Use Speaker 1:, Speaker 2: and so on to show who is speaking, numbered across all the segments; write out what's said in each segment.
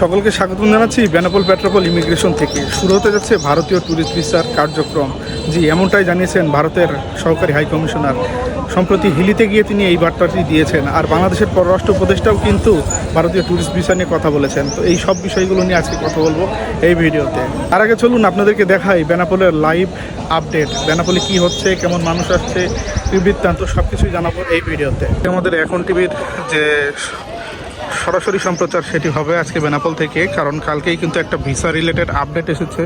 Speaker 1: সকলকে স্বাগতম জানাচ্ছি বেনাপোল পেট্রোপল ইমিগ্রেশন থেকে। শুরু হতে যাচ্ছে ভারতীয় ট্যুরিস্ট ভিসার কার্যক্রম। জি, এমনটাই জানিয়েছেন ভারতের সহকারী হাই কমিশনার। সম্প্রতি হিলিতে গিয়ে তিনি এই বার্তাটি দিয়েছেন। আর বাংলাদেশের পররাষ্ট্র উপদেষ্টাও কিন্তু ভারতীয় ট্যুরিস্ট ভিসা নিয়ে কথা বলেছেন। তো এই সব বিষয়গুলো নিয়ে আজকে কথা বলব এই ভিডিওতে। আর আগে চলুন আপনাদেরকে দেখাই বেনাপোলের লাইভ আপডেট। বেনাপোলে কি হচ্ছে, কেমন মানুষ আসছে বৃত্তান্ত সব কিছুই জানাব এই ভিডিওতে। আমাদের এখন টিভির যে সরাসরি সম্প্রচার সেটি হবে আজকে বেনাপোল থেকে, কারণ কালকেই কিন্তু একটা ভিসা রিলেটেড আপডেট এসেছে।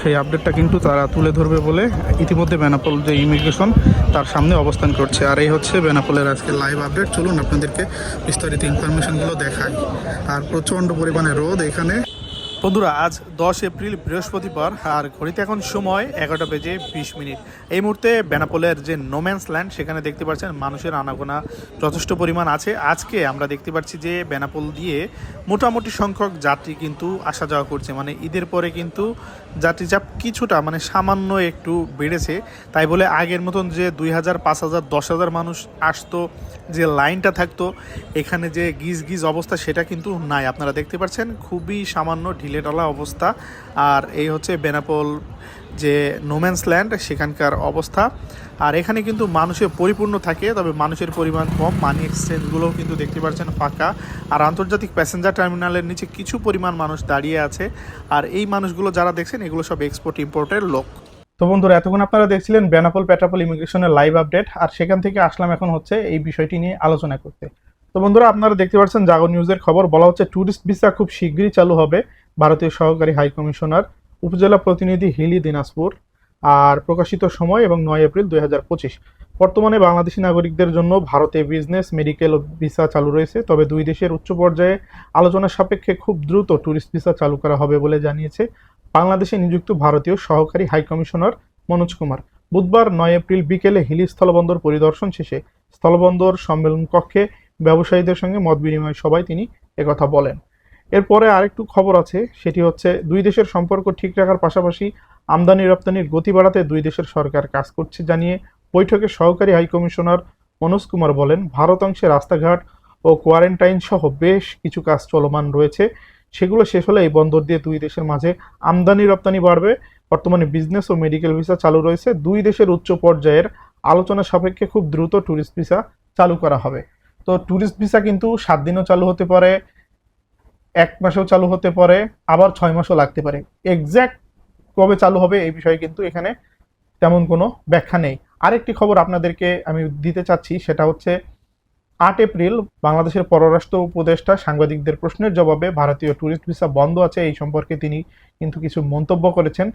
Speaker 1: সেই আপডেটটা কিন্তু তারা তুলে ধরবে বলে ইতিমধ্যে বেনাপোল যে ইমিগ্রেশন তার সামনে অবস্থান করছে। আর এই হচ্ছে বেনাপোলের আজকে লাইভ আপডেট চলুন আপনাদেরকে বিস্তারিত ইনফরমেশনগুলো দেখাই। আর প্রচণ্ড পরিমাণে রোদ এখানে। বন্ধুরা, আজ দশ এপ্রিল, বৃহস্পতিবার, আর ঘড়িতে এখন সময় এগারোটা বেজে বিশ মিনিট। এই মুহূর্তে বেনাপোলের যে নোম্যান্স ল্যান্ড সেখানে দেখতে পাচ্ছেন মানুষের আনাগোনা যথেষ্ট পরিমাণ আছে। আজকে আমরা দেখতে পাচ্ছি যে বেনাপোল দিয়ে মোটামুটি সংখ্যক যাত্রী কিন্তু আসা যাওয়া করছে। মানে ঈদের পরে কিন্তু যাত্রী চাপ কিছুটা মানে সামান্য একটু বেড়েছে। তাই বলে আগের মতন যে দুই হাজার, পাঁচ হাজার, দশ হাজার মানুষ আসতো, যে লাইনটা থাকতো, এখানে যে গিজ গিজ অবস্থা, সেটা কিন্তু নাই। আপনারা দেখতে পাচ্ছেন খুবই সামান্য ঢিলেঢালা অবস্থা। আর এই হচ্ছে বেনাপোল যে নোম্যান্স ল্যান্ড সেখানকার অবস্থা। আর এখানে কিন্তু মানুষের পরিপূর্ণ থাকে, তবে মানুষের পরিমাণ কম। মানি এক্সচেঞ্জগুলোও কিন্তু দেখতে পাচ্ছেন ফাঁকা। আর আন্তর্জাতিক প্যাসেঞ্জার টার্মিনালের নিচে কিছু পরিমাণ মানুষ দাঁড়িয়ে আছে। আর এই মানুষগুলো যারা দেখছেন, এগুলো সব এক্সপোর্ট ইম্পোর্টের লোক। তো বন্ধুরা, এতক্ষণ আপনারা দেখছিলেন বেনাপোল পেট্রাপোল ইমিগ্রেশনের লাইভ আপডেট আর সেখান থেকে আসলাম এখন হচ্ছে এই বিষয়টি নিয়ে আলোচনা করতে। তো বন্ধুরা, আপনারা দেখতে পাচ্ছেন জাগো নিউজের খবর। বলা হচ্ছে ট্যুরিস্ট ভিসা খুব শীঘ্রই চালু হবে। ভারতীয় সহকারী হাই কমিশনার, উপজেলা প্রতিনিধি হিলি দিনাজপুর, আর প্রকাশিত সময় এবং নয় এপ্রিল দুই হাজার পঁচিশ। বর্তমানে বাংলাদেশি নাগরিকদের জন্য ভারতে বিজনেস মেডিকেল ভিসা চালু রয়েছে, তবে দুই দেশের উচ্চ পর্যায়ে আলোচনা সাপেক্ষে খুব দ্রুত ট্যুরিস্ট ভিসা চালু করা হবে বলে জানিয়েছে বাংলাদেশে নিযুক্ত ভারতীয় সহকারী হাই কমিশনার মনোজ কুমার। বুধবার নয় এপ্রিল বিকেলে হিলি স্থলবন্দর পরিদর্শন শেষে স্থলবন্দর সম্মেলন কক্ষে ব্যবসায়ীদের সঙ্গে মত বিনিময় সভায় তিনি একথা বলেন। এরপরে আরেকটু খবর আছে, সেটি হচ্ছে দুই দেশের সম্পর্ক ঠিক রাখার পাশাপাশি আমদানি রপ্তানির গতি বাড়াতে দুই দেশের সরকার কাজ করছে জানিয়ে বৈঠকে সহকারী হাই কমিশনার মনোজ কুমার বলেন, ভারত অংশে রাস্তাঘাট ও কোয়ারেন্টাইন সহ বেশ কিছু কাজ চলমান রয়েছে। সেগুলো শেষ হলে এই বন্দর দিয়ে দুই দেশের মাঝে আমদানি রপ্তানি বাড়বে। বর্তমানে বিজনেস ও মেডিকেল ভিসা চালু রয়েছে। দুই দেশের উচ্চ পর্যায়ের আলোচনা সাপেক্ষে খুব দ্রুত ট্যুরিস্ট ভিসা চালু করা হবে। তো ট্যুরিস্ট ভিসা কিন্তু সাত দিনও চালু হতে পারে। এক মাসেও চালু হতে পারে, আবার ছয় মাসও লাগতে পারে। এক্স্যাক্ট কবে চালু হবে এই বিষয়ে কিন্তু এখানে তেমন কোনো ব্যাখ্যা নেই। আরেকটি খবর আপনাদেরকে আমি দিতে চাচ্ছি, সেটা হচ্ছে আট এপ্রিল বাংলাদেশের পররাষ্ট্র উপদেষ্টা সাংবাদিকদের প্রশ্নের জবাবে ভারতীয় ট্যুরিস্ট ভিসা বন্ধ আছে, এই সম্পর্কে তিনি কিন্তু কিছু মন্তব্য করেছেন।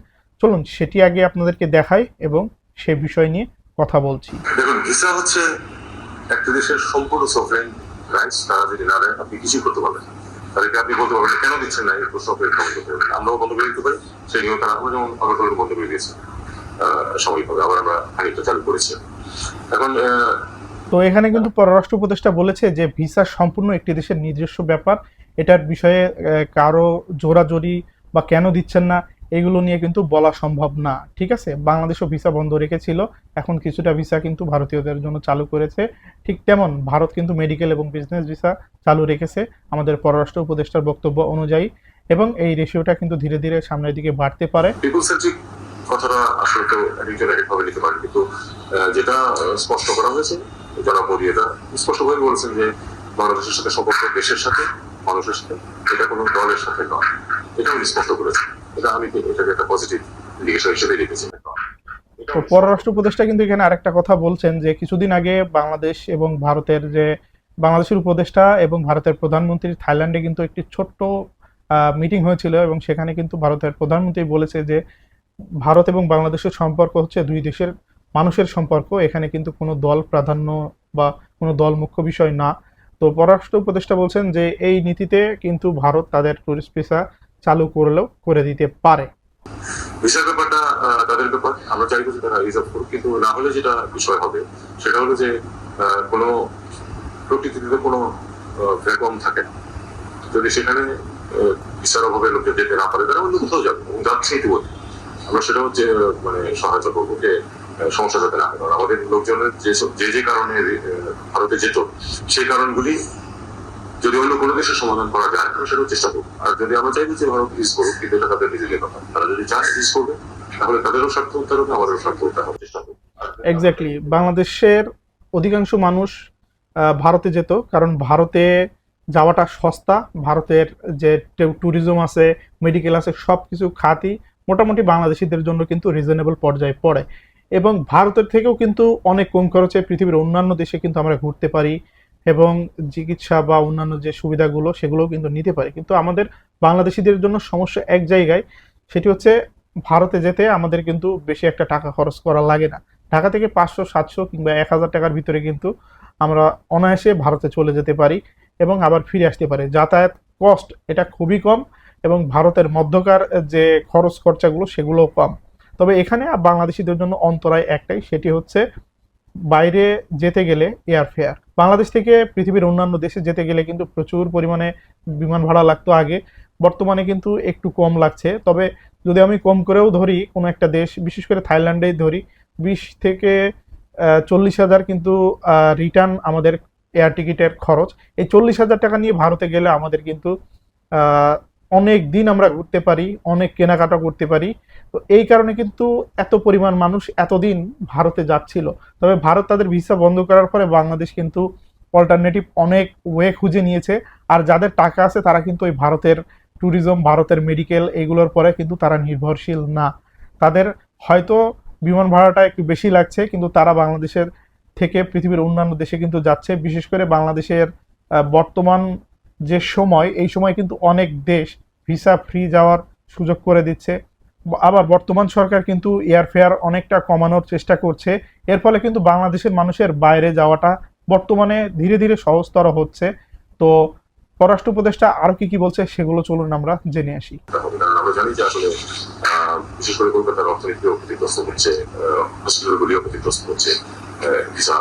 Speaker 1: চলুন, সেটি আগে আপনাদেরকে দেখাই এবং সে বিষয় নিয়ে কথা বলছি।
Speaker 2: দেখুন, ভিসা হচ্ছে একটা দেশের সম্পূর্ণ সফরেন রাইটস তারা যদি না দেয়, আপনি কিছুই করতে পারবেন। তাদেরকে আপনি বলতে পারবেন, কেন দিচ্ছেন না এরকম সব পারবেন আমরাও বন্ধ করে দিতে পারি। সেই নিয়েও তারা আমরা যেমন আগরতলা বন্ধ করে দিয়েছে। আবার আমরা চালু করেছি। এখন
Speaker 1: তো এখানে কিন্তু পররাষ্ট্র উপদেষ্টা বলেছে যে ভিসা সম্পূর্ণ একটি দেশের নিজস্ব ব্যাপার। এটার বিষয়ে কারও জোরাজোরি বা কেন দিচ্ছেন না এগুলো নিয়ে কিন্তু বলা সম্ভব না, ঠিক আছে? বাংলাদেশও ভিসা বন্ধ রেখেছিল, এখন কিছুটা ভিসা কিন্তু ভারতীয়দের জন্য চালু করেছে। ঠিক তেমন, ভারত কিন্তু মেডিকেল এবং বিজনেস ভিসা চালু রেখেছে, আমাদের পররাষ্ট্র উপদেষ্টার বক্তব্য অনুযায়ী। এবং এই রেশিওটা কিন্তু ধীরে ধীরে সামনের দিকে বাড়তে পারে।
Speaker 2: কথাটা আসলে নিতে পারে কিন্তু যেটা স্পষ্ট করা হয়েছে এটা, স্পষ্টভাবে বলেছেন যে বাংলাদেশের সাথে দেশের সাথে, মানুষের সাথে, এটা কোনো দলের সাথে নয়। এটা স্পষ্ট
Speaker 1: তো পররাষ্ট্র উপদেষ্টা কিন্তু এখানে আরেকটা কথা বলছেন যে কিছুদিন আগে বাংলাদেশ এবং ভারতের যে বাংলাদেশের উপদেষ্টা এবং ভারতের প্রধানমন্ত্রী থাইল্যান্ডে কিন্তু একটি ছোট্ট মিটিং হয়েছিল এবং সেখানে কিন্তু ভারতের প্রধানমন্ত্রী বলেছে যে ভারত এবং বাংলাদেশের সম্পর্ক হচ্ছে দুই দেশের মানুষের সম্পর্ক। এখানে কিন্তু কোনো দল প্রাধান্য বা কোনো দল মুখ্য বিষয় না। তো পররাষ্ট্র উপদেষ্টা বলছেন যে এই নীতিতে কিন্তু ভারত তাদের টুরিস্ট ভিসা চালু করলেও করে দিতে পারে।
Speaker 2: ভিসার ব্যাপারটা তাদের ব্যাপার, আমরা চাইব যে তারা রিজার্ভ করুক, কিন্তু না হলে যেটা বিষয় হবে, সেটা হলো যে কোনো প্রকৃতিতে কোনো ভ্যাকুয়াম থাকে যদি সেখানে ভিসার অভাবে লোকে যেতে না পারে, তারা অন্য কোথাও যাবে যাচ্ছে ইতিমধ্যে। আমরা সেটা হচ্ছে মানে সহায়তা করব যে সমস্যা যাতে না হয়। আমাদের লোকজনের যে যে কারণে ভারতে যেত, সেই কারণগুলি যদি অন্য কোনো দেশের সমাধান করা যায় আমরা সেটাও চেষ্টা করব। আর যদি আমরা চাইব যে ভারত ইউজ করুক, কিন্তু এটা তাদের নিজেদের কথা। তারা যদি চায় ইউজ করবে, তাহলে তাদেরও স্বার্থ উদ্ধার হবে, আমাদেরও স্বার্থ উদ্ধার হবে চেষ্টা করব।
Speaker 1: এক্স্যাক্টলি বাংলাদেশের অধিকাংশ মানুষ ভারতে যেত, কারণ ভারতে যাওয়াটা সস্তা। ভারতের যে ট্যুরিজম আছে মেডিকেল আছে সব কিছু খাতই মোটামুটি বাংলাদেশিদের জন্য কিন্তু রিজনেবল পর্যায়ে পড়ে। এবং ভারতের থেকেও কিন্তু অনেক কম খরচে পৃথিবীর অন্যান্য দেশে কিন্তু আমরা ঘুরতে পারি। এবং চিকিৎসা বা অন্যান্য যে সুবিধাগুলো, সেগুলোও কিন্তু নিতে পারি। কিন্তু আমাদের বাংলাদেশিদের জন্য সমস্যা এক জায়গায়, সেটি হচ্ছে ভারতে যেতে আমাদের কিন্তু বেশি একটা টাকা খরচ করা লাগে না। ঢাকা থেকে পাঁচশো, সাতশো কিংবা এক হাজার টাকার ভিতরে কিন্তু আমরা অনায়াসে ভারতে চলে যেতে পারি এবং আবার ফিরে আসতে পারি। যাতায়াত কস্ট এটা খুবই কম এবং ভারতের মধ্যকার যে খরচ খরচাগুলো, সেগুলোও কম। তবে এখানে বাংলাদেশিদের জন্য অন্তরায় একটাই, সেটি হচ্ছে বাইরে যেতে গেলে এয়ার ফেয়ার বাংলাদেশ থেকে পৃথিবীর অন্যান্য দেশে যেতে গেলে কিন্তু প্রচুর পরিমাণে বিমান ভাড়া লাগতো আগে। বর্তমানে কিন্তু একটু কম লাগছে। তবে যদি আমি কম করেও ধরি, কোনো একটা দেশ, বিশেষ করে থাইল্যান্ডেই ধরি, বিশ থেকে চল্লিশ হাজার কিন্তু রিটার্ন আমাদের এয়ার টিকিটের খরচ। এই চল্লিশ হাজার টাকা নিয়ে ভারতে গেলে আমাদের কিন্তু অনেক দিন আমরা ঘুরতে পারি, অনেক কেনাকাটা করতে পারি। তো এই কারণে কিন্তু এত পরিমাণ মানুষ এতদিন ভারতে যাচ্ছিল। তবে ভারত তাদের ভিসা বন্ধ করার পরে বাংলাদেশ কিন্তু অল্টারনেটিভ অনেক ওয়ে খুঁজে নিয়েছে। আর যাদের টাকা আছে তারা কিন্তু ওই ভারতের ট্যুরিজম ভারতের মেডিকেল এইগুলোর পরে কিন্তু তারা নির্ভরশীল না। তাদের হয়তো বিমান ভাড়াটা একটু বেশি লাগছে, কিন্তু তারা বাংলাদেশের থেকে পৃথিবীর অন্যান্য দেশে কিন্তু যাচ্ছে। বিশেষ করে বাংলাদেশের বর্তমান যে সময় এই সময় কিন্তু অনেক দেশ ভিসা ফ্রি যাওয়ার সুযোগ করে দিচ্ছে। আবার বর্তমান সরকার কিন্তু এয়ার ফেয়ার অনেকটা কমানোর চেষ্টা করছে। এর ফলে কিন্তু বাংলাদেশের মানুষের বাইরে যাওয়াটা বর্তমানে ধীরে ধীরে সহজতর হচ্ছে। তো পররাষ্ট্র উপদেষ্টা আরও কি কি বলছে সেগুলো চলুন আমরা জেনে আসি।
Speaker 2: আমরা জানি যে আসলে বিশেষ করে কলকাতার অর্থনীতিও ক্ষতিগ্রস্ত হচ্ছে হসপিটালগুলিও ক্ষতিগ্রস্ত হচ্ছে ভিসা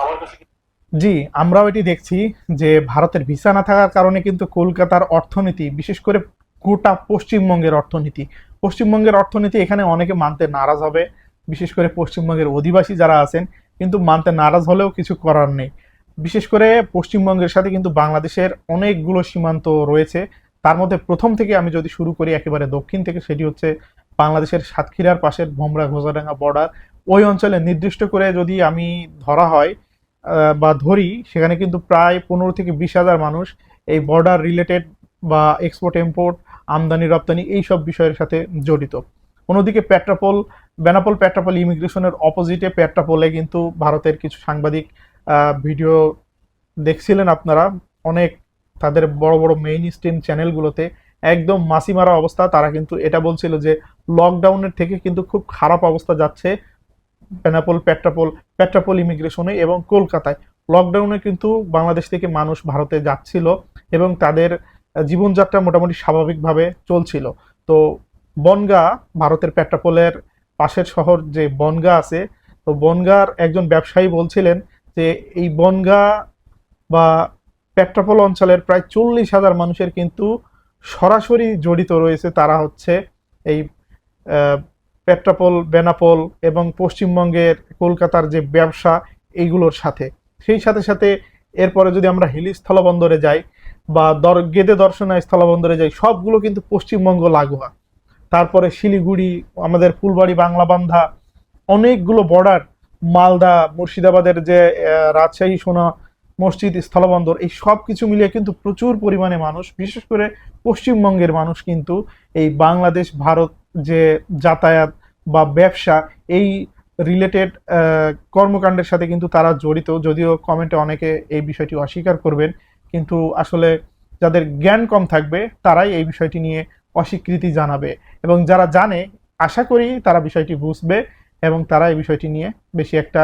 Speaker 2: আমার কাছে
Speaker 1: জি, আমরাও এটি দেখছি যে ভারতের ভিসা না থাকার কারণে কিন্তু কলকাতার অর্থনীতি, বিশেষ করে গোটা পশ্চিমবঙ্গের অর্থনীতি পশ্চিমবঙ্গের অর্থনীতি এখানে অনেকে মানতে নারাজ হবে, বিশেষ করে পশ্চিমবঙ্গের অধিবাসী যারা আছেন, কিন্তু মানতে নারাজ হলেও কিছু করার নেই। বিশেষ করে পশ্চিমবঙ্গের সাথে কিন্তু বাংলাদেশের অনেকগুলো সীমান্ত রয়েছে, তার মধ্যে প্রথম থেকে আমি যদি শুরু করি একেবারে দক্ষিণ থেকে, সেটি হচ্ছে বাংলাদেশের সাতক্ষীরার পাশের ভোমরা ঘোষাডাঙ্গা বর্ডার ওই অঞ্চলে নির্দিষ্ট করে যদি আমি ধরা হয় বা ধরি, সেখানে কিন্তু প্রায় পনেরো থেকে বিশ হাজার মানুষ এই বর্ডার রিলেটেড বা এক্সপোর্ট ইম্পোর্ট আমদানি, রপ্তানি এই সব বিষয়ের সাথে জড়িত। অন্যদিকে পেট্রাপোল বেনাপোল পেট্রাপোল ইমিগ্রেশনের অপোজিটে পেট্রাপোলে কিন্তু ভারতের কিছু সাংবাদিক ভিডিও দেখছিলেন আপনারা, অনেক তাদের বড় বড় মেইন স্ট্রিম চ্যানেলগুলোতে একদম মাসি মারা অবস্থা। তারা কিন্তু এটা বলছিল যে লকডাউনের থেকে কিন্তু খুব খারাপ অবস্থা যাচ্ছে। বেনাপোল পেট্রাপোল পেট্রাপোল ইমিগ্রেশনে এবং কলকাতায়। লকডাউনে কিন্তু বাংলাদেশ থেকে মানুষ ভারতে যাচ্ছিল এবং তাদের জীবনযাত্রা মোটামুটি স্বাভাবিকভাবে চলছিল। তো বনগা, ভারতের পেট্রাপোলের পাশের শহর যে বনগা আছে, তো বনগার একজন ব্যবসায়ী বলছিলেন যে এই বনগা বা পেট্রাপোল অঞ্চলের প্রায় চল্লিশ হাজার মানুষের কিন্তু সরাসরি জড়িত রয়েছে তারা হচ্ছে এই পেট্রাপোল, বেনাপোল এবং পশ্চিমবঙ্গের কলকাতার যে ব্যবসা এইগুলোর সাথে। সেই সাথে সাথে এরপরে যদি আমরা হিলি স্থলবন্দরে যাই বা দর, গেদে দর্শনায় স্থলবন্দরে যাই, সবগুলো কিন্তু পশ্চিমবঙ্গ লাগোয়া। তারপরে শিলিগুড়ি, আমাদের ফুলবাড়ি, বাংলাবান্ধা, অনেকগুলো বর্ডার মালদা, মুর্শিদাবাদের যে রাজশাহী, সোনা মসজিদ, স্থলবন্দর, এই সব কিছু মিলিয়ে কিন্তু প্রচুর পরিমাণে মানুষ, বিশেষ করে পশ্চিমবঙ্গের মানুষ কিন্তু এই বাংলাদেশ, ভারত যে যাতায়াত বা ব্যবসা, এই রিলেটেড কর্মকাণ্ডের সাথে কিন্তু তারা জড়িত। যদিও কমেন্টে অনেকে এই বিষয়টি অস্বীকার করবেন, কিন্তু আসলে যাদের জ্ঞান কম থাকবে, তারাই এই বিষয়টি নিয়ে অস্বীকৃতি জানাবে। এবং যারা জানে, আশা করি তারা বিষয়টি বুঝবে এবং তারা এই বিষয়টি নিয়ে বেশি একটা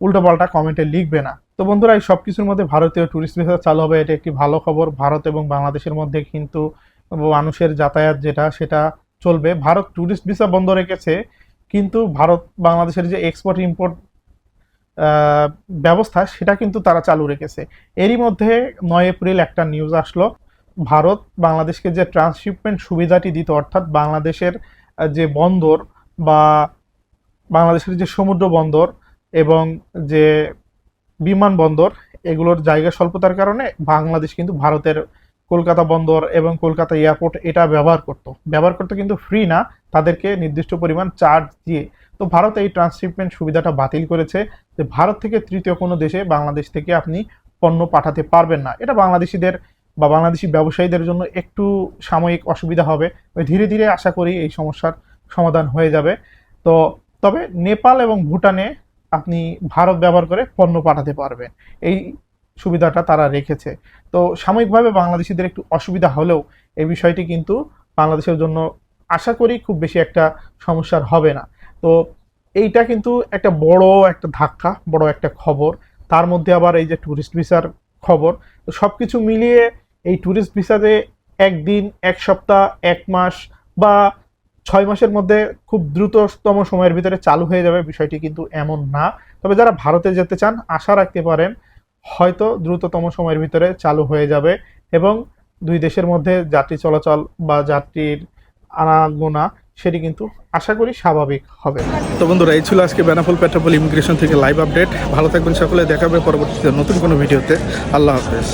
Speaker 1: উল্টোপাল্টা কমেন্টে লিখবে না। তো বন্ধুরা, এই সব কিছুর মধ্যে ভারতীয় ট্যুরিস্ট ভিসা চালু হবে, এটা একটি ভালো খবর। ভারত এবং বাংলাদেশের মধ্যে কিন্তু মানুষের যাতায়াত যেটা, সেটা চলবে। ভারত ট্যুরিস্ট ভিসা বন্ধ রেখেছে, কিন্তু ভারত বাংলাদেশের যে এক্সপোর্ট ইম্পোর্ট ব্যবস্থা, সেটা কিন্তু তারা চালু রেখেছে। এরই মধ্যে নয় এপ্রিল একটা নিউজ আসলো, ভারত বাংলাদেশকে যে ট্রান্সশিপমেন্ট সুবিধাটি দিত, অর্থাৎ বাংলাদেশের যে বন্দর বা বাংলাদেশের যে সমুদ্র বন্দর এবং যে বিমানবন্দর এগুলোর জায়গা স্বল্পতার কারণে বাংলাদেশ কিন্তু ভারতের কলকাতা বন্দর এবং কলকাতা এয়ারপোর্ট এটা ব্যবহার করতো। ব্যবহার করতে কিন্তু ফ্রি না, তাদেরকে নির্দিষ্ট পরিমাণ চার্জ দিয়ে। তো ভারত এই ট্রান্সশিপমেন্ট সুবিধাটা বাতিল করেছে যে ভারত থেকে তৃতীয় কোনো দেশে বাংলাদেশ থেকে আপনি পণ্য পাঠাতে পারবেন না। এটা বাংলাদেশিদের বা বাংলাদেশি ব্যবসায়ীদের জন্য একটু সাময়িক অসুবিধা হবে। ধীরে ধীরে আশা করি এই সমস্যার সমাধান হয়ে যাবে। তো তবে নেপাল এবং ভুটানে আপনি ভারত ব্যবহার করে পণ্য পাঠাতে পারবেন। এই সুবিধাটা তারা রেখেছে। তো সাময়িকভাবে বাংলাদেশিদের একটু অসুবিধা হলেও এই বিষয়টি কিন্তু বাংলাদেশের জন্য আশা করি খুব বেশি একটা সমস্যার হবে না। তো এইটা কিন্তু একটা বড় একটা ধাক্কা, বড় একটা খবর। তার মধ্যে আবার এই যে ট্যুরিস্ট ভিসার খবর, তো সব কিছু মিলিয়ে এই ট্যুরিস্ট ভিসাতে একদিন, এক সপ্তাহ, এক মাস বা ছয় মাসের মধ্যে খুব দ্রুততম সময়ের ভিতরে চালু হয়ে যাবে বিষয়টি কিন্তু এমন না। তবে যারা ভারতে যেতে চান, আশা রাখতে পারেন হয়তো দ্রুততম সময়ের ভিতরে চালু হয়ে যাবে এবং দুই দেশের মধ্যে যাত্রী চলাচল বা যাত্রীর আনাগোনা সেটি কিন্তু আশা করি স্বাভাবিক হবে। তো বন্ধুরা, এই ছিল আজকে বেনাফুল পেট্রোপল ইমিগ্রেশন থেকে লাইভ আপডেট। ভালো থাকবেন সকলে, দেখাবে পরবর্তীতে নতুন কোনো ভিডিওতে। আল্লাহ হাফেজ।